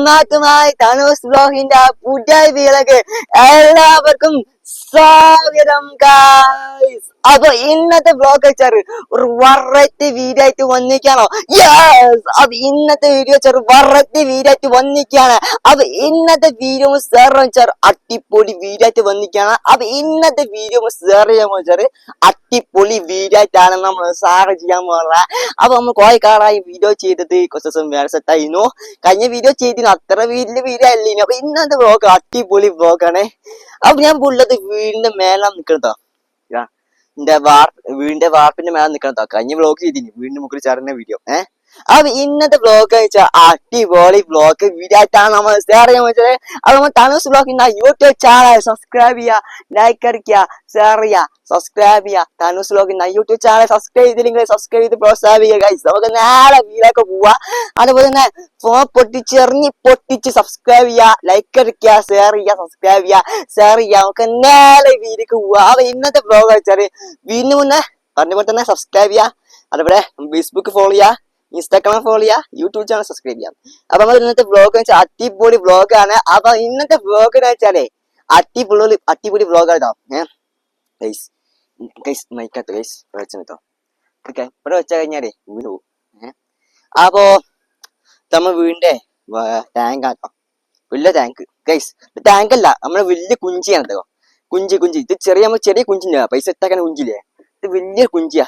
Back Tanu's ബ്ലോഗിന്റെ പുതിയ വീലക്ക് എല്ലാവർക്കും സ്വാഗതം ഗായ്സ് അപ്പൊ ഇന്നത്തെ ബ്ലോഗ് വെച്ചാറ് ഒരു വെറൈറ്റി വീഡിയോ ആയിട്ട് വന്നിക്കാണോ യെസ് അപ്പൊ ഇന്നത്തെ വീഡിയോ ചെറു വെറൈറ്റി വീഡിയോ ആയിട്ട് വന്നിക്കാണ് അപ്പൊ ഇന്നത്തെ വീഡിയോ സാർ ചെറു അട്ടിപ്പൊളി വീഡിയോ ആയിട്ട് വന്നിക്കാണ് അപ്പൊ ഇന്നത്തെ വീഡിയോ സാർ ചെയ്യാൻ വെച്ചാൽ അട്ടിപ്പൊളി വീഡിയോ ആയിട്ടാണ് നമ്മൾ സാറ് ചെയ്യാൻ പോകുന്നത് അപ്പൊ നമ്മൾ കുറെ കാലമായി വീഡിയോ ചെയ്തത് കുറച്ച് ദിവസം വേറെ സെറ്റായിരുന്നു കഴിഞ്ഞ വീഡിയോ ചെയ്തിരുന്നു അത്ര വീട്ടിൽ വീഡിയോ അല്ലേ അപ്പൊ ഇന്നത്തെ ബ്ലോഗ് അട്ടിപ്പൊളി വ്ലോഗാണ് അപ്പൊ ഞാൻ പുള്ളത് വീടിന്റെ മേലാ നിക്കണതോ. എന്റെ വാർ വീടിന്റെ വാർപ്പിന്റെ മേലെ നിക്കണതോ. കഴിഞ്ഞ വ്ലോഗ് ചെയ്തിന് വീടിന്റെ മുകളിൽ ചാടുന്ന വീഡിയോ ഏഹ് അപ്പൊ ഇന്നത്തെ ബ്ലോഗ് വെച്ചാൽ അടിപൊളി ബ്ലോഗ് വീഡിയോ ആയിട്ടാണ് നമ്മൾ ഷെയർ ചെയ്യാൻ വെച്ചത് അപ്പൊ നമ്മൾ തനുസ് ബ്ലോഗ് ഇന്ന യൂട്യൂബ് ചാനൽ സബ്സ്ക്രൈബ് ചെയ്യുക ലൈക്ക് അടിക്കുക ഷെയർ ചെയ്യുക സബ്സ്ക്രൈബ് ചെയ്യുക തനുസ് ബ്ലോഗ് ഇന്ന യൂട്യൂബ് ചാനൽ സബ്സ്ക്രൈബ് ചെയ്തില്ലെങ്കിൽ സബ്സ്ക്രൈബ് ചെയ്ത് പ്രോത്സാഹിപ്പിക്കുക ഗൈസ് നമുക്ക് നേരെ വീലൊക്കെ പോവാ. അതുപോലെ തന്നെ ഫോൺ പൊട്ടിച്ചെറിഞ്ഞ് പൊട്ടിച്ച് സബ്സ്ക്രൈബ് ചെയ്യുക ലൈക്ക് അടിക്കുക ഷെയർ ചെയ്യുക സബ്സ്ക്രൈബ് ചെയ്യുക ഷെയർ ചെയ്യുക നമുക്ക് നേരെ വീലേക്ക് പോവാ. അപ്പൊ ഇന്നത്തെ ബ്ലോഗ് വെച്ചാൽ വീണ്ടും മുന്നേ പറഞ്ഞ പോലെ തന്നെ സബ്സ്ക്രൈബ് ചെയ്യുക അതുപോലെ ഫേസ്ബുക്ക് ഫോളോ ചെയ്യുക ഇൻസ്റ്റാഗ്രാം ഫോളോ ചെയ്യുക യൂട്യൂബ് ചാനൽ സബ്സ്ക്രൈബ് ചെയ്യാം. അപ്പൊ നമ്മൾ ഇന്നത്തെ ബ്ലോഗ് വെച്ചാൽ അടിപൊളി വ്ലോഗാണ് അപ്പൊ ഇന്നത്തെ വ്ളോഗ് എന്ന് വെച്ചാലേ അടിപൊളി അടിപൊളി വ്ലോഗാണ് കേട്ടോ ഇവിടെ വെച്ചാൽ കഴിഞ്ഞാലേ വീട് പോകും അപ്പോ നമ്മ വീടിന്റെ ടാങ്ക് ആട്ടോ വലിയ ടാങ്ക് ഗൈസ് ടാങ്ക് അല്ല നമ്മൾ വലിയ കുഞ്ചിയാണ് കേട്ടോ കുഞ്ചി കുഞ്ചി. ഇത് ചെറിയ നമ്മൾ ചെറിയ കുഞ്ചിന്റെ പൈസ എത്താക്കാൻ കുഞ്ചില്ലേ ഇത് വലിയ കുഞ്ചിയാ.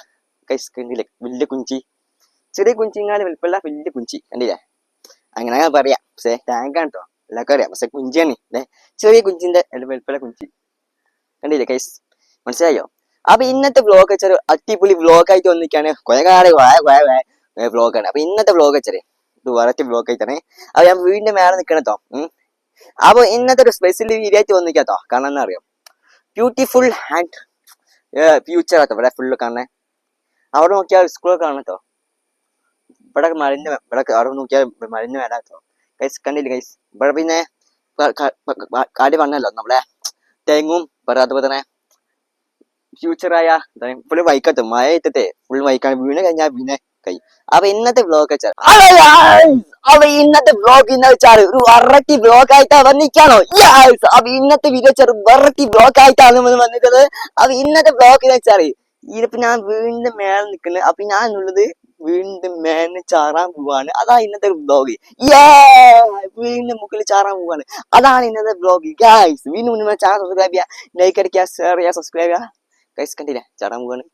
ഗൈസ് കണ്ടില്ലേ? വലിയ കുഞ്ചി. ചെറിയ കുഞ്ചിങ്ങാൽ വലിപ്പമുള്ള വലിയ കുഞ്ചി കണ്ടില്ലേ? അങ്ങനെ അങ്ങനെ പറയാം. പക്ഷേ ആണ് കേട്ടോ എല്ലാവർക്കും അറിയാം. പക്ഷെ കുഞ്ചിയാണ് അല്ലേ? ചെറിയ കുഞ്ചിന്റെ വലിപ്പമുള്ള കുഞ്ചി. കണ്ടില്ലേ കൈസ് മനസ്സിലായോ? അപ്പൊ ഇന്നത്തെ വ്ലോഗ് വെച്ചാൽ അടിപൊളി വ്ലോഗ് ആയിട്ട് വന്നിരിക്കാണ്. കുറെ കാലം വ്ലോഗാണ് അപ്പൊ ഇന്നത്തെ വ്ലോഗ് വെച്ചാൽ ഇത് വെറൈറ്റി വ്ലോഗ് ആയിട്ടാണ്. അപ്പൊ ഞാൻ വീടിന്റെ മേലെ ഉം. അപ്പൊ ഇന്നത്തെ ഒരു സ്പെഷ്യൽ വീഡിയോ ആയിട്ട് വന്നിരിക്കാട്ടോ കാരണം എന്താ അറിയാം ബ്യൂട്ടിഫുൾ ആൻഡ് ഫ്യൂച്ചർ ആട്ടോ. ഇവിടെ ഫുള്ള് കാണണേ അവിടെ നോക്കിയാൽ സ്കൂളൊക്കെ കാണട്ടോ ഇവിടെ മരുന്ന് ഇവിടെ അവിടെ നോക്കിയാൽ മലിന് വരാട്ടോ ഗൈസ് കണ്ടില്ല ഗൈസ് ഇവിടെ പിന്നെ കാര്യം പറഞ്ഞല്ലോ നമ്മളെ തേങ്ങും വേറെ അതുപോലെ തന്നെ ഫ്യൂച്ചറായ ഫുള്ള് വൈക്കത്ത് മഴ ഇട്ടത്തെ ഫുൾ വൈക്കാണ് വീണ് കഴിഞ്ഞാൽ പിന്നെ കൈ അപ്പൊ ഇന്നത്തെ ബ്ലോഗ് വെച്ചാൽ അപ്പൊ ഇന്നത്തെ ബ്ലോഗ് എന്ന് വെച്ചാൽ ഒരു വെറൈറ്റി ബ്ലോഗ് ആയിട്ടാ വന്നിക്കാണോ യെസ് അപ്പൊ ഇന്നത്തെ വീഡിയോ വെച്ചാൽ വെറൈറ്റി ബ്ലോഗ് ആയിട്ടാണ് വന്നിട്ടത് അപ്പൊ ഇന്നത്തെ ബ്ലോഗ് എന്ന് വെച്ചാൽ ഇതിപ്പോ ഞാൻ വീണ്ടും മേലെ നിൽക്കുന്നത് അപ്പൊ ഞാൻ ഉള്ളത് വീടിന്റെ മേലെ ചാറാൻ പോവാണ്. അതാ ഇന്നത്തെ ബ്ലോഗ് വീണ്ടും മുക്കിൽ ചാറാൻ പോവാണ്. അതാണ് ഇന്നത്തെ ബ്ലോഗ് ഗൈസ് വീണ്ടും മുന്നേ ചാനൽ സബ്സ്ക്രൈബ് ചെയ്യുക ലൈക്ക് അടിക്കുക ഷെയർ ചെയ്യുക സബ്സ്ക്രൈബ് ചെയ്യുക ഗൈസ് കണ്ടില്ല? ചാറാൻ പോവാണ്.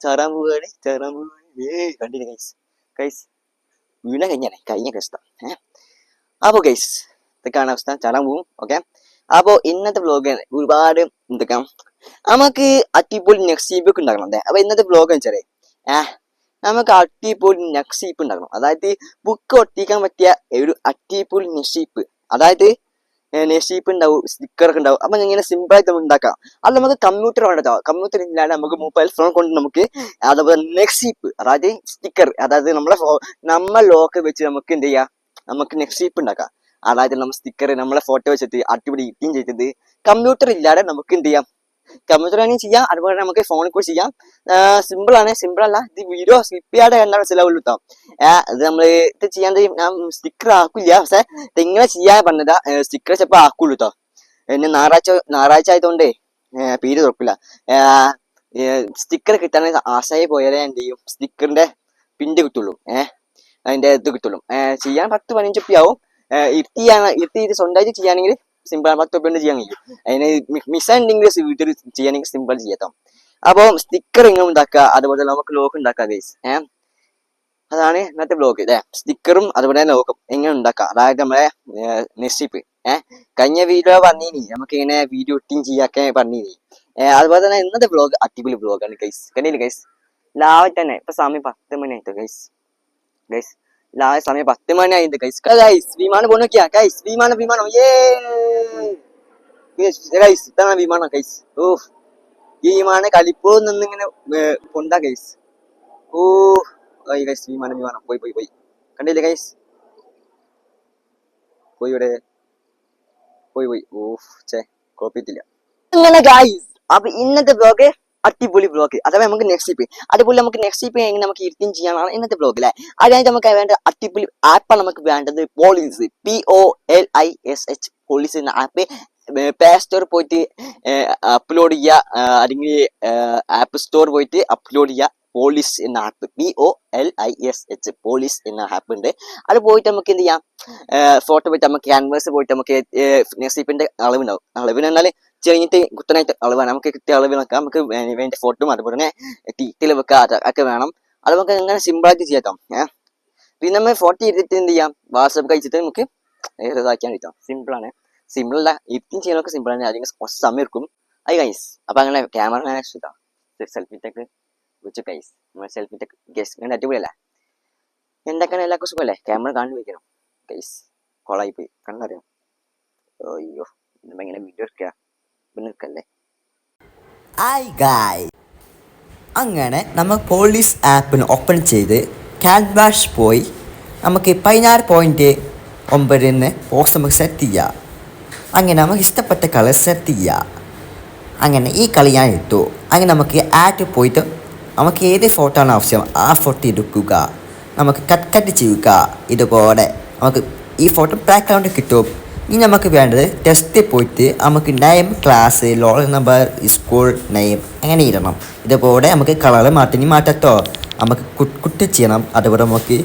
ചാറാൻ പോവാണ്. ചാറാൻ പോവാണ്. ഏ കണ്ടില്ലേ ഗൈസ് ഗൈസ് വീണ കഴിഞ്ഞാണ് കഴിഞ്ഞ കഷ്ടം ഏഹ് അപ്പൊ ഗൈസ് ഇതൊക്കെയാണ് അവസ്ഥ. ചാറാൻ പോവും. ഓക്കെ അപ്പോ ഇന്നത്തെ വ്ലോഗ് ഒരുപാട് എന്തൊക്കെ നമുക്ക് അടിപൊളി നെക്സ്റ്റ് ഒക്കെ ഉണ്ടാക്കണം അതെ അപ്പൊ ഇന്നത്തെ വ്ലോഗ് വെച്ചാലേ ഏഹ് നമുക്ക് അടിപൊളി നെക്സീപ്പ് ഉണ്ടാക്കണം. അതായത് ബുക്ക് ഒട്ടിക്കാൻ പറ്റിയ ഒരു അടിപൊളി നെഷീപ്പ് അതായത് നെഷീപ്പ് ഉണ്ടാവും സ്റ്റിക്കർ ഒക്കെ ഉണ്ടാവും. അപ്പൊ ഇങ്ങനെ സിമ്പിളായിട്ട് നമുക്ക് ഉണ്ടാക്കാം. അത് നമുക്ക് കമ്പ്യൂട്ടർ വേണ്ടോ കമ്പ്യൂട്ടർ ഇല്ലാണ്ട് നമുക്ക് മൊബൈൽ ഫോൺ കൊണ്ട് നമുക്ക് അതുപോലെ നെക്സീപ്പ് അതായത് സ്റ്റിക്കർ അതായത് നമ്മളെ ഫോ നമ്മളെ ലോക്ക് വെച്ച് നമുക്ക് എന്ത് ചെയ്യാം? നമുക്ക് നെക്സീപ്പ് ഉണ്ടാക്കാം. അതായത് നമ്മൾ സ്റ്റിക്കർ നമ്മളെ ഫോട്ടോ വെച്ചിട്ട് അടിപൊളി ഇട്ടിയും ചെയ്തിട്ട് കമ്പ്യൂട്ടർ ഇല്ലാതെ നമുക്ക് എന്ത് ചെയ്യാം? കമ്പ്യൂട്ടർ ആണെങ്കിൽ ചെയ്യാം അതുപോലെ നമുക്ക് ഫോണിൽ കൂടി ചെയ്യാം. സിമ്പിൾ ആണ് സിമ്പിൾ അല്ല. ഇത് വീഡിയോ സ്കിപ്പ് ചെയ്യാതെ കണ്ടാൽ മനസ്സിലാവുള്ളൂ കേട്ടോ ഇത് നമ്മൾ ഇത് ചെയ്യാൻ ഞാൻ സ്റ്റിക്കർ ആക്കില്ല പക്ഷെ ഇങ്ങനെ ചെയ്യാൻ പറഞ്ഞതാ. സ്റ്റിക്കർ ചിലപ്പോൾ ആക്കുള്ളൂ കേട്ടോ എന്നെ ഞായറാഴ്ച ഞായറാഴ്ച ആയതുകൊണ്ടേ പേര് തുറക്കില്ല. സ്റ്റിക്കർ കിട്ടാൻ ആശായി പോയാലേ എന്ത് ചെയ്യും സ്റ്റിക്കറിന്റെ പിന്റ് കിട്ടുള്ളൂ. ഏഹ് അതിന്റെ ഇത് കിട്ടുള്ളൂ. ചെയ്യാൻ പത്ത് പതിനഞ്ച് ഉപ്പിയാവും ഇരുത്തി ഇരുത്തി ഇത് സ്വന്തമായിട്ട് ചെയ്യുകയാണെങ്കിൽ സിമ്പിൾ പത്ത് ഉപ്പ കൊണ്ട് ചെയ്യാൻ കഴിയും അതിന് മിസ് ഉണ്ടെങ്കിൽ വീട്ടിൽ ചെയ്യുകയാണെങ്കിൽ സിമ്പിൾ ചെയ്യാം അപ്പോൾ സ്റ്റിക്കർ ഇങ്ങനെ ഉണ്ടാക്കുക അതുപോലെ നമുക്ക് ലോക്ക് ഉണ്ടാക്കുക ഗൈസ് ഏഹ് അതാണ് ഇന്നത്തെ ബ്ലോഗ് അല്ലേ സ്റ്റിക്കറും അതുപോലെ തന്നെ ലോക്കും എങ്ങനെ ഉണ്ടാക്കുക അതായത് നമ്മളെ നെസ്റ്റിപ്പ് ഏഹ് കഴിഞ്ഞ വീഡിയോ പറഞ്ഞിനി നമുക്ക് ഇങ്ങനെ വീഡിയോ എഡിറ്റിംഗ് ചെയ്യാക്കെ പറഞ്ഞിനി അതുപോലെ തന്നെ ഇന്നത്തെ ബ്ലോഗ് അടിപൊളി ബ്ലോഗാണ് ഗൈസ് കണ്ടില്ല ഗൈസ് ലാവ തന്നെ ഇപ്പൊ സമയം പത്ത് മണി ആയിട്ടോ ഗൈസ് ഗൈസ് ലാവ സമയം പത്ത് മണി ആയിട്ട് ഗൈസ് ഗൈസ് വിമാനം പോയി നോക്കിയാ ഗൈസ് വിമാനം. വിമാനം ഏ ഗൈസ് ഇതാണ് വിമാനം ഗൈസ് ഓ ഈ വിമാനം കളിപ്പോ നിന്നിങ്ങനെ കൊണ്ടാ ഗൈസ് ഓ ഗൈസ് വിമാനം വിമാനം. പോയി പോയി പോയി. കണ്ടില്ലേ ഗൈസ് പോയി ഇവിടെ. പോയി പോയി. ഓ ചേ കോപ്പിട്ടില്ല അങ്ങനെ ഗൈസ് അപ്പൊ ഇന്നത്തെ ബ്ലോഗ് അടിപൊളി ബ്ലോഗ് അഥവാ നമുക്ക് നെക്സ്റ്റ് ഇപ്പ് അതുപോലെ നമുക്ക് നെക്സ്റ്റ് ഇപ്പ് എങ്ങനെ നമുക്ക് ഇരുത്തിയും ചെയ്യാനാണ് ഇന്നത്തെ ബ്ലോഗ് അല്ലേ അതിനായിട്ട് നമുക്ക് വേണ്ട അടിപൊളി ആപ്പാണ് നമുക്ക് വേണ്ടത് Polish P O L I S H Polish എന്ന ആപ്പ് പ്ലേ സ്റ്റോർ പോയിട്ട് അപ്ലോഡ് ചെയ്യുക അല്ലെങ്കിൽ ആപ്പ് സ്റ്റോർ പോയിട്ട് അപ്ലോഡ് ചെയ്യുക പോളിസ് എന്ന app P O L I S H Polish എന്ന ആപ്പ് ഉണ്ട്. അത് പോയിട്ട് നമുക്ക് എന്ത് ചെയ്യാം? ഫോട്ടോ പോയിട്ട് നമുക്ക് ക്യാൻവാസ് പോയിട്ട് നമുക്ക് നെക്സ്റ്റ് ഇപ്പിന്റെ അളവുണ്ടാവും അളവിന് എന്നാൽ ചെറിഞ്ഞിട്ട് കുത്തനായിട്ട് അളവാണ്. നമുക്ക് കിട്ടിയ അളവിനൊക്കെ നമുക്ക് വേ- വേണ്ട ഫോട്ടോയും അതുപോലെ തന്നെ ടീറ്റിൽ വെക്കുക ഒക്കെ വേണം. അത് നമുക്ക് എങ്ങനെ സിമ്പിളായിട്ട് ചെയ്യാം ഏഹ് പിന്നെ നമ്മൾ ഫോട്ടോ എടുത്തിട്ട് എന്ത് ചെയ്യാം? വാട്സപ്പ് കഴിച്ചിട്ട് നമുക്ക് ഇതാക്കാൻ കിട്ടാം സിമ്പിളാണ് സിമ്പിൾ അല്ല. എഡിറ്റിംഗ് ചെയ്യാനൊക്കെ സിമ്പിളാണ് അതിന് കുറച്ച് സമയം എടുക്കും. അത് കൈസ് അപ്പൊ അങ്ങനെ ക്യാമറ സെൽഫി ടെക്ക് വെച്ച് കൈസ് നമ്മൾ സെൽഫി ടെക്ക് ഗസ് ഇങ്ങനെ അടിപൊളിയല്ലേ? എന്തൊക്കെയാണ് എല്ലാവർക്കും സുഖമല്ലേ? ക്യാമറ കാണു വയ്ക്കണം കൈസ് കൊളായി പോയി. കണ്ടറിയാം? അയ്യോ ഇന്നിപ്പോ ഇങ്ങനെ വീഡിയോ എടുക്കുക നിൽക്കല്ലേ ഹായ് ഗായ് അങ്ങനെ നമ്മൾ പോലീസ് ആപ്പിന് ഓപ്പൺ ചെയ്ത് ക്യാൻവാഷ് പോയി. നമുക്ക് പതിനാറ് പോയിന്റ് ഒമ്പതിന് പോസ്റ്റ് നമുക്ക് സെറ്റ് ചെയ്യാം. അങ്ങനെ നമുക്ക് ഇഷ്ടപ്പെട്ട കളർ സെറ്റ് ചെയ്യാം. അങ്ങനെ ഈ കളി ഞാൻ എടുത്തു അങ്ങനെ നമുക്ക് ആറ്റ് പോയിട്ട് നമുക്ക് ഏത് ഫോട്ടോ ആണ് ആവശ്യം ആ ഫോട്ടോ എടുക്കുക. നമുക്ക് കട്ട് കട്ട് ചെയ്യുക. ഇതുപോലെ നമുക്ക് ഈ ഫോട്ടോ ബാക്ക്ഗ്രൗണ്ട് കിട്ടും. ഇനി നമുക്ക് വേണ്ടത് ടെസ്റ്റ് പോയിട്ട് നമുക്ക് name class roll number school name അങ്ങനെ ഇടണം. ഇതുപോലെ നമുക്ക് കളർ മാറ്റി മാറ്റട്ടോ. നമുക്ക് കുട്ടി ചെയ്യണം. അതുപോലെ നമുക്ക്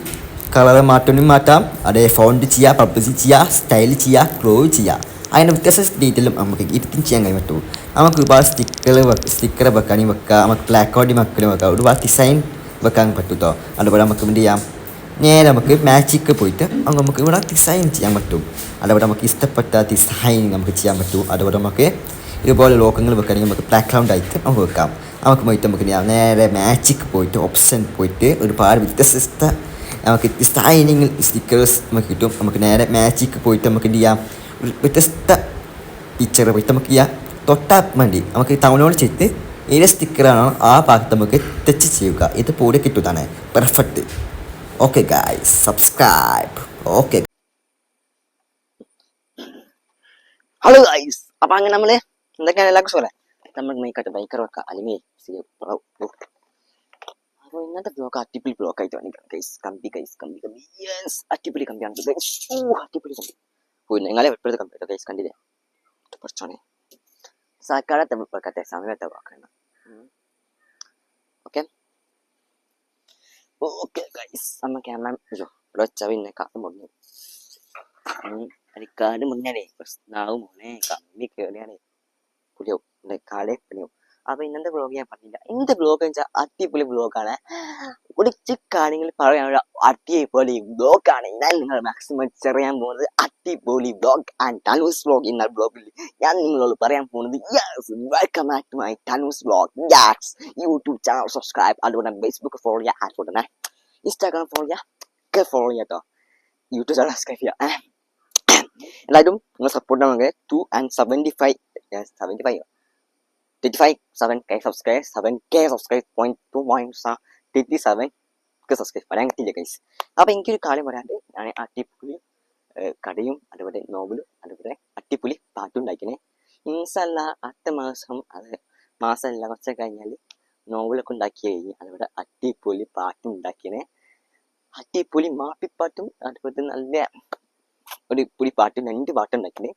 കളർ മാറ്റി മാറ്റാം. അതേ ഫോണ്ട് ചെയ്യാം പബ്ലിസി ചെയ്യാം സ്റ്റൈൽ ചെയ്യാം ക്ലോ ചെയ്യാം. അതിന്റെ വ്യത്യസ്ത ഡീറ്റെയിലും നമുക്ക് എഡിറ്റിംഗ് ചെയ്യാൻ കഴിയും പറ്റുള്ളൂ നമുക്ക് ഒരുപാട് സ്റ്റിക്കർ സ്റ്റിക്കർ വെക്കാനും വെക്കാം. നമുക്ക് ബ്ലാക്ക് ബോർഡ് മക്കളും വെക്കാം. ഒരുപാട് ഡിസൈൻ വെക്കാൻ പറ്റും കേട്ടോ. അതുപോലെ നമുക്ക് എന്ത് ചെയ്യാം? നേരെ നമുക്ക് മാജിക്ക് പോയിട്ട് അങ്ങ് നമുക്ക് ഇവിടെ ഡിസൈൻ ചെയ്യാൻ പറ്റും. അതവിടെ നമുക്ക് ഇഷ്ടപ്പെട്ട ഡിസൈൻ നമുക്ക് ചെയ്യാൻ പറ്റും. അതുപോലെ നമുക്ക് ഇതുപോലെ ലോക്കങ്ങൾ വെക്കുകയാണെങ്കിൽ നമുക്ക് ബാക്ക്ഗ്രൗണ്ട് ആയിട്ട് നമുക്ക് വെക്കാം. നമുക്ക് പോയിട്ട് നമുക്ക് നേരെ മാജിക്ക് പോയിട്ട് ഓപ്ഷൻ പോയിട്ട് ഒരുപാട് വ്യത്യസ്ത നമുക്ക് ഡിസൈനിങ് സ്റ്റിക്കേഴ്സ് നമുക്ക് കിട്ടും. നമുക്ക് നേരെ മാജിക്ക് പോയിട്ട് നമുക്ക് എന്ത് ചെയ്യാം? വ്യത്യസ്ത പിക്ചർ പോയിട്ട് നമുക്ക് ചെയ്യാം. തൊട്ടാൽ വേണ്ടി നമുക്ക് ഡൗൺലോഡ് ചെയ്ത് ഏത് സ്റ്റിക്കറാണോ ആ ഭാഗത്ത് നമുക്ക് ടച്ച് ചെയ്യുക. ഇത് പൊടി കിട്ടുന്നതാണ്. Perfect okay guys subscribe okay hello guys അപ്പൊ അങ്ങനെ നമ്മൾ എന്തൊക്കെയാണ് എല്ലാവർക്കും സുഖം നമ്മൾ മൈക്കാട്ട് ബൈക്കർ വെക്കാം അല്ലെങ്കിൽ അപ്പൊ ഇന്നത്തെ ബ്ലോക്ക് അടിപൊളി ബ്ലോക്ക് ആയിട്ട് വന്നിരിക്കണം ഗൈസ് കമ്പി ഗൈസ് കമ്പി കമ്പി യെസ് അടിപൊളി കമ്പിയാണ് ഗൈസ് ഓ അടിപൊളി കമ്പി പോയി നിങ്ങളെ എപ്പോഴത്തെ കമ്പി കേട്ടോ ഗൈസ് കണ്ടില്ലേ കുറച്ചാണേ സാക്കാലത്തെ വെക്കട്ടെ സമയത്തെ വാക്കണ്ട ഓക്കെ ഓക്കെ ഗൈസ് അമ്മ ക്യാമറ അയ്യോ ഇവിടെ വെച്ചാ പിന്നെ കാലം മുറിഞ്ഞു അരിക്കാട് മുന്നേ പ്രശ്നാവും മോനെ കമ്മി കേറിയാണേ പുലിയോ കാലേ പണിയോ അപ്പൊ ഇന്നത്തെ ബ്ലോഗ് ഞാൻ പറഞ്ഞില്ല. ഇന്നത്തെ ബ്ലോഗ് വെച്ചാൽ അടിപൊളി ബ്ലോഗാണ് കുറച്ച് കാര്യങ്ങൾ പറയാനുള്ള അടിപൊളി ബ്ലോഗാണ് ഞാൻ നിങ്ങൾ മാക്സിമം ചെറിയാൻ പോകുന്നത് അടിപൊളി ബ്ലോഗ് ആൻഡ് ടനൂസ് ബ്ലോഗ് എന്ന ബ്ലോഗിൽ ഞാൻ നിങ്ങളോട് പറയാൻ പോകുന്നത് yes welcome back to my Tanus blog യാക്സ് YouTube channel subscribe അതുപോലെ ഫേസ്ബുക്ക് ഫോളോ ചെയ്യുക അതുപോലെ തന്നെ ഇൻസ്റ്റാഗ്രാം ഫോളോ ചെയ്യുക ഫോളോ ചെയ്യാം കേട്ടോ യൂട്യൂബ് ചാനൽ സബ്സ്ക്രൈബ് ചെയ്യുക. എല്ലാവരും നിങ്ങൾ സപ്പോർട്ട് ആണെങ്കിൽ two and seventy five seventy five thirty five seven K subscribe seven K subscribe point two point thirty seven ഒക്കെ സബ്സ്ക്രൈബ് പറയാൻ കിട്ടില്ല ഗൈസ് അപ്പൊ എനിക്കൊരു കാര്യം പറയാണ്ട് ഞാൻ അട്ടിപ്പുലി കടയും അതുപോലെ നോവലും അതുപോലെ അട്ടിപ്പുലി പാട്ടും ഉണ്ടാക്കിനെ. ഇൻസല്ല അടുത്ത മാസം അത് മാസമല്ല കുറച്ച് കഴിഞ്ഞാൽ നോവലൊക്കെ ഉണ്ടാക്കി കഴിഞ്ഞ് അതുപോലെ അട്ടിപ്പൊലി പാട്ടും ഉണ്ടാക്കിനെ. അട്ടിപ്പൊലി മാപ്പിപ്പാട്ടും അതുപോലെ നല്ല ഒരു പുലി പാട്ടും രണ്ട് പാട്ടും ഉണ്ടാക്കിനെ.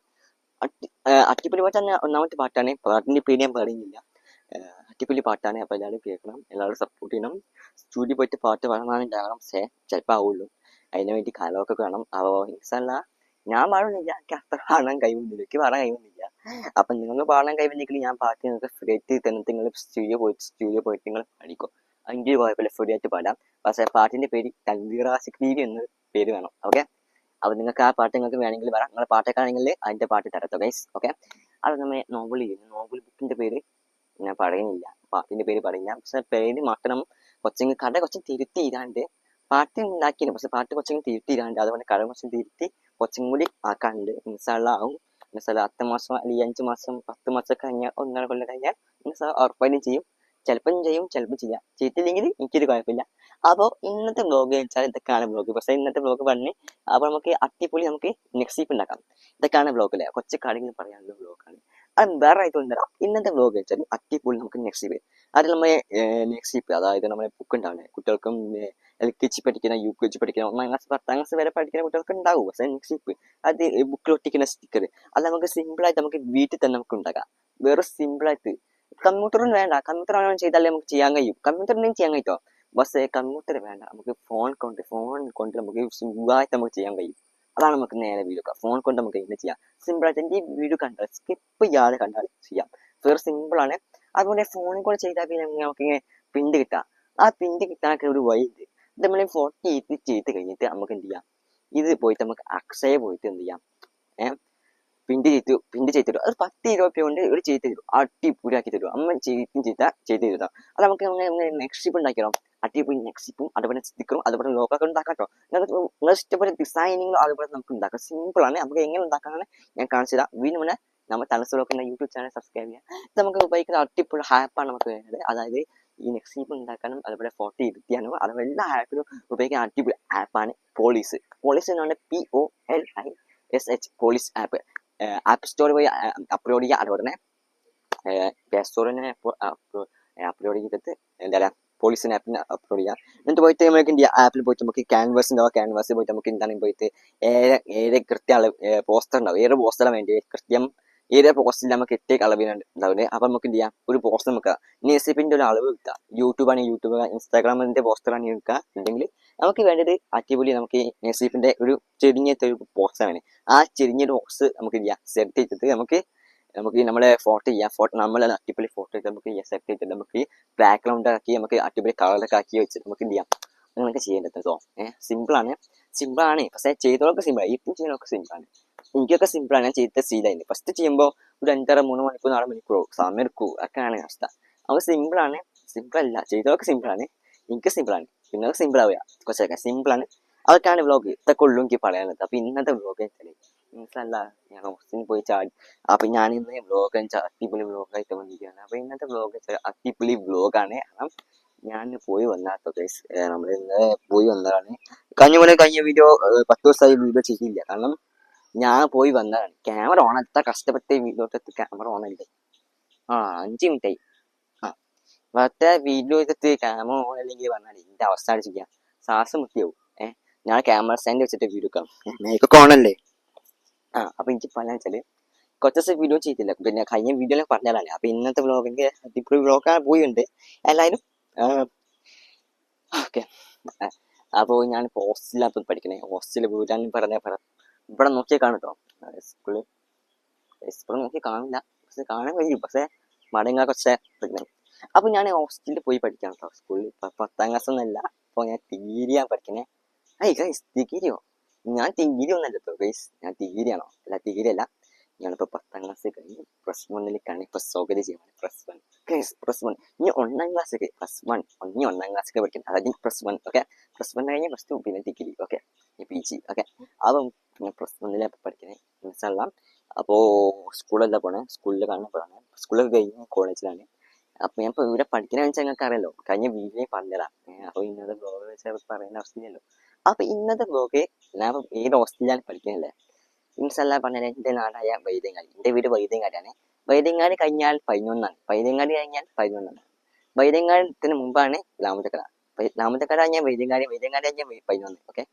അട്ടിപ്പുലി പാട്ട് തന്നെ ഒന്നാമത്തെ പാട്ടാണ്. പാട്ടിന്റെ പേര് ഞാൻ പറയുന്നില്ല. അട്ടിപ്പുലി പാട്ടാണ്. അപ്പൊ എല്ലാവരും കേൾക്കണം. എല്ലാവരും സപ്പോർട്ട് ചെയ്യണം. സ്റ്റുഡിയോ പോയിട്ട് പാട്ട് പാടാനുണ്ടാകണം പക്ഷേ ചിലപ്പോൾ ആവുള്ളൂ. അതിന് വേണ്ടി കാലമൊക്കെ വേണം അപ്പോൾ ഇൻസല്ല ഞാൻ പാടുന്നില്ല. എനിക്ക് അത്ര പാടാൻ കഴിവുന്നില്ല. എനിക്ക് പാടാൻ കഴിവുന്നില്ല. അപ്പം നിങ്ങൾക്ക് പാടാൻ കഴിവുന്നെങ്കിൽ ഞാൻ പാട്ട് നിങ്ങൾക്ക് ഫ്രീ ആയിട്ട് തന്നെ നിങ്ങൾ സ്റ്റുഡിയോ പോയിട്ട് സ്റ്റുഡിയോ പോയിട്ട് നിങ്ങൾ പഠിക്കും. അഞ്ചു കുഴപ്പമില്ല. ഫ്രീ ആയിട്ട് പാടാം. പക്ഷേ പാട്ടിന്റെ പേര് തൻവീറ സിക്രീരി എന്ന പേര് വേണം. ഓക്കെ? അപ്പൊ നിങ്ങൾക്ക് ആ പാട്ട് നിങ്ങൾക്ക് വേണമെങ്കിൽ വരാം നിങ്ങളെ പാട്ടൊക്കെ ആണെങ്കിൽ അതിന്റെ പാട്ട് തരത്തോ ഗൈസ് ഓക്കെ അത് നമ്മൾ നോവൽ നോവൽ ബുക്കിന്റെ പേര് ഞാൻ പറയുന്നില്ല. പാട്ടിന്റെ പേര് പറയില്ല പക്ഷെ പേര് മാത്രം കൊച്ചിങ് കട കുറച്ച് തിരുത്തി ഇടാണ്ട് പാട്ട് ഉണ്ടാക്കിയിരുന്നു പക്ഷെ പാട്ട് കൊച്ചിങ് തിരുത്തി ഇടാണ്ട് അതുകൊണ്ട് കട കുറച്ച് തിരുത്തി കൊച്ചും കൂടി ആക്കാണ്ട്. ഇൻസാള്ള ആവും. ഇൻസാള്ള അത്ത മാസം അല്ലെങ്കിൽ അഞ്ച് മാസം പത്ത് മാസം കഴിഞ്ഞാൽ ഒന്നര കൊല്ലം കഴിഞ്ഞാൽ ഇൻസാ ഉറപ്പായിട്ടും ചെയ്യും. ചിലപ്പം ചെയ്യും ചിലപ്പം ചെയ്യാം. ചെയ്തില്ലെങ്കിൽ എനിക്കൊരു കുഴപ്പമില്ല. അപ്പോൾ ഇന്നത്തെ ബ്ലോഗ് വെച്ചാൽ ഇതൊക്കെയാണ് ബ്ലോഗ് പക്ഷേ ഇന്നത്തെ ബ്ലോഗ് പറഞ്ഞ് അപ്പോൾ നമുക്ക് അടിപൊളി നമുക്ക് നെക്സ്റ്റ് ഉണ്ടാക്കാം. ഇതൊക്കെയാണ് ബ്ലോഗ് അല്ലേ കൊച്ചു കാര്യങ്ങൾ പറയാനുള്ള ബ്ലോഗാണ് അത് വേറെ ആയിട്ടൊന്നുമില്ല ഇന്നത്തെ ബ്ലോഗ് വെച്ചാൽ അടിപൊളി നമുക്ക് നെക്സ്റ്റ് അത് നമ്മൾ നെക്സ്റ്റ് അതായത് നമ്മളെ ബുക്ക് ഉണ്ടാവില്ലേ കുട്ടികൾക്കും എൽ കെ ജി പഠിക്കുന്ന യു കെ ജി പഠിക്കുന്ന ഒന്നാം ക്ലാസ് പത്താം ക്ലാസ് വരെ പഠിക്കുന്ന കുട്ടികൾക്ക് ഉണ്ടാവും. പക്ഷേ നെക്സ്റ്റ് അത് ബുക്കിൽ ഒട്ടിക്കുന്ന സ്റ്റിക്കർ അത് നമുക്ക് സിമ്പിളായിട്ട് നമുക്ക് വീട്ടിൽ തന്നെ നമുക്ക് ഉണ്ടാക്കാം. വേറെ സിമ്പിളായിട്ട് കമ്പ്യൂട്ടറും വേണ്ട. കമ്പ്യൂട്ടർ ഓൺ ചെയ്താലേ നമുക്ക് ചെയ്യാൻ കഴിയും. കമ്പ്യൂട്ടറിനും ചെയ്യാൻ കഴിയോ പക്ഷേ കമ്പ്യൂട്ടർ വേണ്ട. നമുക്ക് ഫോൺ കൊണ്ട് ഫോൺ കൊണ്ട് നമുക്ക് സുഖമായിട്ട് നമുക്ക് ചെയ്യാൻ കഴിയും. അതാണ് നമുക്ക് നേരെ വീഡിയോ ഫോൺ കൊണ്ട് നമുക്ക് ഇങ്ങനെ ചെയ്യാം? സിമ്പിളായിട്ട് എന്റെ ഈ വീഡിയോ കണ്ടാൽ സ്കിപ്പ് ചെയ്യാതെ കണ്ടാൽ ചെയ്യാം. വേറെ സിമ്പിളാണ് അതുപോലെ ഫോണിൽ കൂടെ ചെയ്താൽ പിന്നെ നമുക്ക് ഇങ്ങനെ പ്രിന്റ് കിട്ടാം? ആ പ്രിന്റ് കിട്ടാനൊക്കെ ഒരു വഴി ഉണ്ട്. ഇത് നമ്മൾ ഫോട്ടോ ചെയ്ത് ചെയ്ത് കഴിഞ്ഞിട്ട് നമുക്ക് എന്ത് ചെയ്യാം? ഇത് പോയിട്ട് നമുക്ക് അക്ഷയ പോയിട്ട് എന്ത് ചെയ്യാം? ഏഹ് പ്രിന്റ് ചെയ്ത് പ്രിന്റ് ചെയ്ത് തരും അത് പത്ത് ഇരുപത് രൂപ കൊണ്ട് ഒരു ചെയ്ത് തരും അടിപൊളിയാക്കി തരും. അമ്മ ചെയ്തും ചെയ്ത ചെയ്ത് തരും അത് നമുക്ക് നെക്സ്റ്റ് ഷിപ്പ് ഉണ്ടാക്കിയാലോ? അടിപൊളി നെക്സ്റ്റ് ഷിപ്പും അതുപോലെ സ്റ്റിക്കറും അതുപോലെ ലോക്കൊക്കെ ഉണ്ടാക്കാം കേട്ടോ നിങ്ങൾക്ക് നിങ്ങൾ ഇഷ്ടപ്പെട്ട ഡിസൈനിങ്ങും അതുപോലെ നമുക്ക് ഉണ്ടാക്കാം. സിമ്പിൾ ആണ്. നമുക്ക് എങ്ങനെ ഉണ്ടാക്കാനാണ് ഞാൻ കാണിച്ചു തരാം. വീണ്ടും മുന്നേ നമ്മൾ തലസ്ഥലമൊക്കെ യൂട്യൂബ് ചാനൽ സബ്സ്ക്രൈബ് ചെയ്യാം. ഇത് നമുക്ക് ഉപയോഗിക്കുന്ന അടിപൊളി ഹാപ്പാണ് നമുക്ക് വേണ്ടത്. അതായത് ഈ നെക്സ്റ്റ് ഷിപ്പ് ഉണ്ടാക്കാനും അതുപോലെ ഫോട്ടോ ചെയ്യാനും അതുപോലെ എല്ലാ ആപ്പിലും ഉപയോഗിക്കുന്ന അടിപൊളി ആപ്പാണ് പോളീസ് പോളീസ് എന്ന് പറഞ്ഞാൽ P O L I S H Polish app app store വഴി അപ്ലോഡ് ചെയ്യുക അതുപോലെ തന്നെ പ്ലേ സ്റ്റോറിൽ തന്നെ അപ്ലോഡ് ചെയ്തിട്ട് എന്താ പറയുക പോലീസിന് ആപ്പിന് അപ്ലോഡ് ചെയ്യാം. എന്നിട്ട് പോയിട്ട് ചെയ്യാം ആപ്പിൽ പോയിട്ട് നമുക്ക് ക്യാൻവാസ് ഉണ്ടാവുക ക്യാൻവാസിൽ പോയിട്ട് നമുക്ക് എന്താണ് പോയിട്ട് ഏഴ് ഏഴ് കൃത്യ അളവ് പോസ്റ്റർ ഉണ്ടാവും. ഏഴ് പോസ്റ്ററാണ് വേണ്ടി കൃത്യം ഏത് പോസ്റ്റിൽ നമുക്ക് എത്തിയ അളവിനുണ്ട് ഉണ്ടാവില്ലേ അപ്പം നമുക്ക് എന്ത് ചെയ്യാം? ഒരു പോസ്റ്റ് നമുക്ക് നെസിപ്പിന്റെ ഒരു അളവ് കിട്ടുക. യൂട്യൂബ് ആണെങ്കിൽ യൂട്യൂബ് ഇൻസ്റ്റാഗ്രാമിന്റെ പോസ്റ്റർ ആണ് എടുക്കുക. ഉണ്ടെങ്കിൽ നമുക്ക് വേണ്ടത് അടിപൊളി നമുക്ക് ഈ നെസിപ്പിന്റെ ഒരു ചെരിഞ്ഞ ഒരു പോസ്റ്റർ ആണ്. ആ ചെരിഞ്ഞ ബോക്സ് നമുക്ക് ചെയ്യാം? സെറ്റ് ചെയ്തിട്ട് നമുക്ക് നമുക്ക് നമ്മളെ ഫോട്ടോ ചെയ്യാം. ഫോട്ടോ നമ്മളെ അടിപൊളി ഫോട്ടോ എടുത്ത് നമുക്ക് സെറ്റ് ചെയ്തിട്ട് നമുക്ക് ബാക്ക്ഗ്രൗണ്ട് ആക്കി നമുക്ക് അടിപൊളി കളറൊക്കെ ആക്കി വെച്ചിട്ട് നമുക്ക് എന്ത് ചെയ്യാം? അങ്ങനെയൊക്കെ ചെയ്യേണ്ടത് കേട്ടോ ഏഹ് സിമ്പിൾ ആണ്. പക്ഷേ ചെയ്തോളൊക്കെ സിമ്പിൾ ആണ്. ഇപ്പം സിമ്പിൾ ആണ്. എനിക്കൊക്കെ സിമ്പിളാണ് ചെയ്ത ശീലമായിരുന്നു ഫസ്റ്റ് ചെയ്യുമ്പോൾ ഒരു അഞ്ചര മൂന്ന് മണിക്കൂർ നാല് മണിക്കൂറോ സമയം എടുക്കൂ ഒക്കെയാണ് അവസ്ഥ അപ്പോൾ സിമ്പിളാണ് സിമ്പിളല്ല ചെയ്തതൊക്കെ സിമ്പിളാണ് എനിക്ക് സിമ്പിളാണ് സിമ്പിൾ ആവുക കുറച്ചൊക്കെ സിമ്പിളാണ് അതൊക്കെയാണ് വ്ലോഗ് ഇതൊക്കെ ഉള്ളൂ എനിക്ക് പറയാനുള്ളത് അപ്പോൾ ഇന്നത്തെ വ്ളോഗ് വെച്ചാൽ ഇൻസല്ല ഞാൻ ഹോസ്റ്റലിൽ പോയി ചാടി അപ്പോൾ ഞാൻ ഇന്ന് വ്ളോഗ് വെച്ചാൽ അടിപൊളി വ്ലോഗ് ആയിട്ട് വന്നിരിക്കുകയാണ് അപ്പോൾ ഇന്നത്തെ വ്ളോഗ് വെച്ചാൽ അടിപൊളി വ്ലോഗാണ് കാരണം ഞാൻ പോയി വന്നാട്ടോ ഗൈസ് നമ്മൾ ഇന്ന് പോയി വന്നതാണ് കഴിഞ്ഞ പോലെ കഴിഞ്ഞ വീഡിയോ പത്ത് ദിവസമായി വീഡിയോ ചെയ്തില്ല കാരണം ഞാൻ പോയി വന്നതാണ്. ക്യാമറ ഓൺ എത്ര കഷ്ടപ്പെട്ട് വീഡിയോ ക്യാമറ ഓൺ അല്ലേ? ആ അഞ്ച് മിനിറ്റ് ആയി. ആ. മറ്റേ വീഡിയോ എടുത്ത് ക്യാമറ ഓൺ അല്ലെങ്കിൽ പറഞ്ഞാൽ എന്റെ അവസ്ഥ അടിച്ചിരിക്കാം ശ്വാസം മുട്ടിയാവും. ഏഹ് ഞാൻ ക്യാമറ സ്റ്റാൻഡ് വെച്ചിട്ട് വീഡിയോ എടുക്കാം. മേക്കൊക്കെ ഓണല്ലേ ആ അപ്പൊ എനിക്ക് പറയാന്ന് വെച്ചാൽ കുറച്ച് ദിവസം വീഡിയോ ചെയ്തില്ല. പിന്നെ കഴിഞ്ഞ വീഡിയോയിൽ പറഞ്ഞതാണ്. അപ്പൊ ഇന്നത്തെ വ്ലോഗിന്റെ അടിപൊളി പോയി പോയിട്ടുണ്ട് എല്ലാവരും ഓക്കെ. അപ്പോൾ ഞാൻ ഹോസ്റ്റലിലാണ് പഠിക്കണേ. ഹോസ്റ്റലിൽ വീടാൻ പറഞ്ഞ പറ ഇവിടെ നോക്കിയാൽ കാണും കേട്ടോ സ്കൂളിൽ സ്കൂളിൽ നോക്കി കാണില്ല പക്ഷെ കാണാൻ കഴിയും. പക്ഷേ മടങ്ങാ കുറച്ച് പഠിക്കണം അപ്പൊ ഞാൻ ഹോസ്റ്റലിൽ പോയി പഠിക്കാം കേട്ടോ സ്കൂളിൽ പത്താം ക്ലാസ് ഒന്നല്ല. അപ്പോൾ ഞാൻ തീരിയാ പഠിക്കണേ. ഐ ഗൈസ് തീരിയോ ഞാൻ തിഗിരി ഒന്നല്ല ഗൈസ് ഞാൻ തിഗിരിയാണോ അല്ല ഡിഗ്രി ഞാനിപ്പോൾ പത്താം ക്ലാസ് കഴിഞ്ഞ് പ്ലസ് വണ്ണിലേക്കാണ് ഇപ്പൊ സൗകര്യം ചെയ്യുന്നത് plus one guys plus one ഇനി ഒന്നാം ക്ലാസ് പ്ലസ് വൺ ഇനി ഒന്നാം ക്ലാസ് പഠിക്കുന്നത് അതായത് plus one okay plus one കഴിഞ്ഞ് പ്ലസ് ടു പിന്നെ degree okay P G okay അപ്പം പിന്നെ പ്ലസ് വണ്ണിലാണ് പഠിക്കുന്നത് മനസ്സിലാം അപ്പോൾ സ്കൂളല്ല പോണേ. സ്കൂളിൽ കാണപ്പെടുകയാണ് സ്കൂളൊക്കെ കഴിഞ്ഞ് കോളേജിലാണ്. അപ്പൊ ഞാൻ ഇപ്പൊ ഇവിടെ പഠിക്കുന്ന വെച്ചാൽ ഞങ്ങൾക്ക് അറിയാലോ. കഴിഞ്ഞ വീഡിയോ പറഞ്ഞതാണ് അപ്പോൾ ഇന്നത്തെ ബ്ലോഗ് വെച്ചാൽ പറയുന്ന അവസ്ഥയില്ലല്ലോ. അപ്പോൾ ഇന്നത്തെ ബ്ലോഗ് ഞാൻ ഏത് ഹോസ്റ്റലിലാണ് പഠിക്കുന്നില്ലേ ഇൻസല്ല പറഞ്ഞാൽ എന്റെ നാടായ വൈദ്യങ്ങാടി എന്റെ വീട് വൈദ്യങ്ങാടിയാണ് വൈദ്യങ്ങാടി കഴിഞ്ഞാൽ പതിനൊന്നാണ് വൈദ്യങ്ങാടി കഴിഞ്ഞാൽ പതിനൊന്നാണ് വൈദ്യങ്ങാടത്തിന് മുമ്പാണ് ലാമത്തക്കട ലാമത്തക്കട കഴിഞ്ഞാൽ വൈദ്യങ്ങാടി വൈദ്യങ്ങാടി കഴിഞ്ഞാൽ പതിനൊന്ന് ഓക്കെ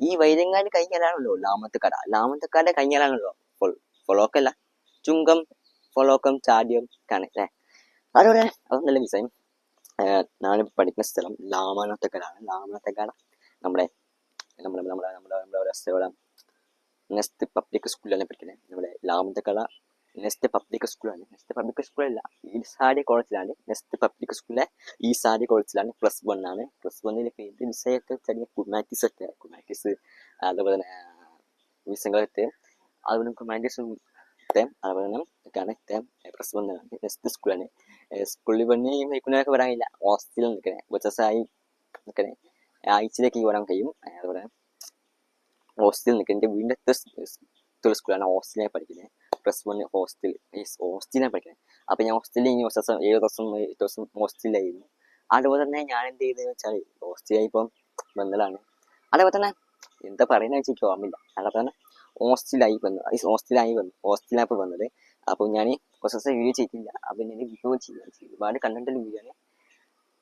ഈ വൈദ്യങ്ങാടി കഴിഞ്ഞാലാണല്ലോ ലാമത്തക്കട ലാമത്തക്കട കഴിഞ്ഞാലാണല്ലോ ഫൊളോക്കല്ല ചുങ്കം ഫൊളോക്കം ചാടിയം കാണേ അല്ലേ അതോടെ അത് നല്ല വിഷയം ഞാനിപ്പോൾ പഠിക്കുന്ന സ്ഥലം ലാമാനത്തക്കടാണ് ലാമനത്തക്കട നമ്മുടെ നമ്മുടെ നമ്മുടെ നമ്മുടെ നമ്മുടെ സ്ഥലം നെക്സ്റ്റ് പബ്ലിക് സ്കൂളിലാണ് പഠിക്കുന്നത് നമ്മുടെ ലാമന്തക്കള നെസ്റ്റ് പബ്ലിക് സ്കൂളാണ് നെസ്റ്റ് പബ്ലിക് സ്കൂളല്ല ഈസാരി കോളേജിലാണ് നെസ്റ്റ് പബ്ലിക് സ്കൂളിലെ ഈസാരി കോളേജിലാണ് പ്ലസ് വൺ ആണ്. പ്ലസ് വണ്ണിൽ ഏത് വിഷയമൊക്കെ ചെറിയ കുമാറ്റിസ് ഒക്കെ കുമാറ്റിസ് അതുപോലെ തന്നെ വിസങ്ങളൊക്കെ അതുപോലെ കുമാറ്റിസ് ഇത്തരം അതുപോലെ തന്നെ ഒക്കെയാണ് ഇത്തരം പ്ലസ് വൺ ആണ്. നെസ്റ്റ് സ്കൂളാണ് സ്കൂളിൽ വന്ന് വൈകുന്നേരമൊക്കെ വരാനില്ല ഹോസ്റ്റലിൽ നിൽക്കണേ ബസ്സായി നിൽക്കണേ. ആഴ്ചയിലേക്ക് വരാൻ കഴിയും. അതുപോലെ ഹോസ്റ്റലിൽ നിൽക്കുന്നത് എന്റെ വീടിന്റെ അടുത്ത സ്കൂളാണ് ഹോസ്റ്റലിനെ പഠിക്കുന്നത് പ്ലസ് വൺ ഹോസ്റ്റൽ ഹോസ്റ്റലിലാണ് പഠിക്കുന്നത് അപ്പം ഞാൻ ഹോസ്റ്റലിൽ ഇനി കുറച്ച് ദിവസം ഏഴ് ദിവസം എട്ട് ദിവസം ഹോസ്റ്റലിലായിരുന്നു അതുപോലെ തന്നെ ഞാൻ എന്ത് ചെയ്തതെന്ന് വെച്ചാൽ ഹോസ്റ്റലായി ഇപ്പം വന്നതാണ് അതേപോലെ തന്നെ എന്താ പറയുന്നത് വെച്ചാൽ എനിക്ക് ഓർമ്മയില്ല അതേപോലെ തന്നെ ഹോസ്റ്റലായി വന്നു ഈ ഹോസ്റ്റലായി വന്നു ഹോസ്റ്റലായപ്പോൾ വന്നത് അപ്പോൾ ഞാൻ കുറച്ച് ദിവസം വീഡിയോ ചെയ്തില്ല അപ്പോൾ ഞാൻ വീഡിയോ ചെയ്യാൻ ഒരുപാട് കണ്ടന്റ് വീഡിയോ ആണ്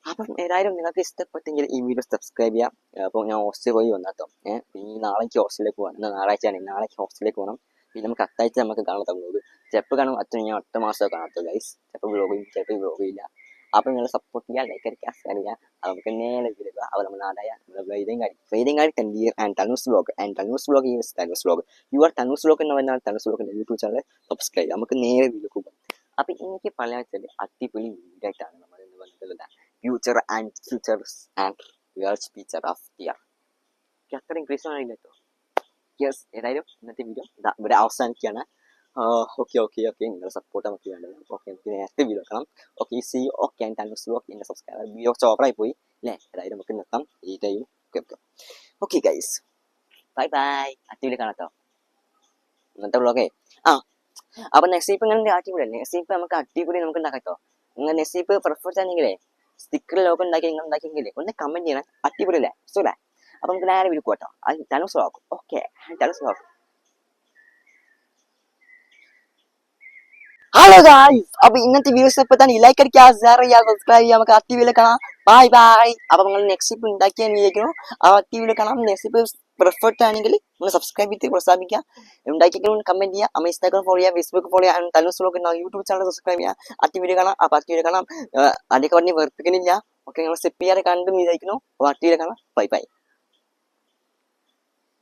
അപ്പം ഏതായാലും നിങ്ങൾക്ക് ഇഷ്ടപ്പെട്ടെങ്കിൽ ഈ വീഡിയോ സബ്സ്ക്രൈബ് ചെയ്യാം. അപ്പോൾ ഞാൻ ഹോസ്റ്റലിൽ പോയി വന്നാട്ടോ ഏഹ് ഈ നാളേക്ക് ഹോസ്റ്റലിലേക്ക് പോകാം ഇന്ന് ഞായറാഴ്ചയാണ് നാളേക്ക് ഹോസ്റ്റലിലേക്ക് പോകണം പിന്നെ നമുക്ക് അത്താഴ്ച നമുക്ക് കാണാത്ത വ്ലോഗ് ചിലപ്പോൾ കാണും അത്ര ഞാൻ ഒറ്റ മാസമൊക്കെ കാണാത്തത് ഗൈസ് ചിലപ്പോൾ വ്ലോഗ് ചെയ്യും ചിലപ്പോൾ ഇല്ല അപ്പം നിങ്ങൾ സപ്പോർട്ട് ചെയ്യുക ലൈക്ക് അടിക്കുക ഷെയർ ചെയ്യുക അത് നമുക്ക് നേരെ വരിക അവർ നമ്മൾ നാടായ നമ്മുടെ വൈദ്യങ്കാരി വൈദ്യങ്കാരി Tanveer and Tanu's vlog and Tanu's vlog is Tanu's vlog you are Tanu's vlog എന്ന് പറഞ്ഞാൽ തനൂസ് ബ്ലോഗിന്റെ യൂട്യൂബ് ചാനൽ സബ്സ്ക്രൈബ് നമുക്ക് നേരെ വീഡിയോ അപ്പം എനിക്ക് പറയാൻ വെച്ചാൽ അടിപൊളി വീഡിയോ ആയിട്ടാണ് നമ്മൾ ഇന്ന് വന്നിട്ടുള്ളത്. Future and futures and reels feature of year അത്ര ഇൻക്രീസ് ആണില്ല കേട്ടോ യെസ് ഏതായാലും ഇന്നത്തെ വീഡിയോ ഇതാ ഇവിടെ അവസാനിക്കുകയാണ്. ഓക്കെ ഓക്കെ ഓക്കെ നിങ്ങളുടെ സപ്പോർട്ട് നമുക്ക് വേണ്ടത്. ഓക്കെ നമുക്ക് നേരത്തെ വീഡിയോ വെക്കണം okay C okay and thanks okay എന്റെ സബ്സ്ക്രൈബർ വീഡിയോ ഓവറായി പോയി. അല്ലേ ഏതായാലും നമുക്ക് നിർത്താം. ഈ time okay okay okay guys bye bye അടിപൊളി കാണാട്ടോ. ഇന്നത്തെ ബ്ലോഗേ ആ. അപ്പം നെക്സ്റ്റ് ഇപ്പം ഇങ്ങനെ അടിപൊളി ഇപ്പം നമുക്ക് അടിപൊളി നമുക്ക് ഉണ്ടാക്കാട്ടോ നിങ്ങൾ നെസീപ്പ് പ്രിഫർ ചെയ്യുന്നെങ്കിലേ സ്റ്റിക്കർ ലോഗോ ഉണ്ടാക്കി നിങ്ങൾ ഉണ്ടാക്കിയെങ്കിലേ ഒന്ന് കമന്റ് ചെയ്യണം. അടിപൊളിയല്ലേ? സുഖല്ലേ? അപ്പൊ നമുക്ക് നേരെ വിളിക്കും കേട്ടോ അത് Tanus vlog okay Tanus vlog hello guys അപ്പൊ ഇന്നത്തെ വീഡിയോസ് ഇപ്പൊ തന്നെ ലൈക്ക് അടിക്കുക ഷെയർ ചെയ്യുക സബ്സ്ക്രൈബ് ചെയ്യുക. നമുക്ക് ആ ടി വിയിൽ കാണാം. ബൈ ബൈ അപ്പൊ നിങ്ങൾ നെക്സ്റ്റ് ഇപ്പ് ഉണ്ടാക്കിയാൽ വിചാരിക്കുന്നു. ആ ആക്റ്റീവിൽ കാണാം. നെക്സ്റ്റ് ഇപ്പ് പ്രിഫർട്ട് ആണെങ്കിൽ നിങ്ങൾ സബ്സ്ക്രൈബ് ചെയ്ത് പ്രോത്സാഹിപ്പിക്കുക. ഉണ്ടാക്കിയെങ്കിലും കമന്റ് ചെയ്യുക. അമ്മ ഇൻസ്റ്റാഗ്രാം ഫോളോ ചെയ്യുക ഫേസ്ബുക്ക് ഫോളോ ചെയ്യുക തലൂസ് ഉണ്ടാവും യൂട്യൂബ് ചാനൽ സബ്സ്ക്രൈബ് ചെയ്യുക. ആക്റ്റീവിൽ കാണാം. അപ്പോൾ അത്തി വീഡിയോ കാണാം. അതൊക്കെ പറഞ്ഞ് വെറുപ്പിക്കുന്നില്ല ഓക്കെ നിങ്ങൾ സെപ്പിയാറെ കണ്ടു വിചാരിക്കുന്നു. അത്തി വീഡിയോ കാണാം. Bye bye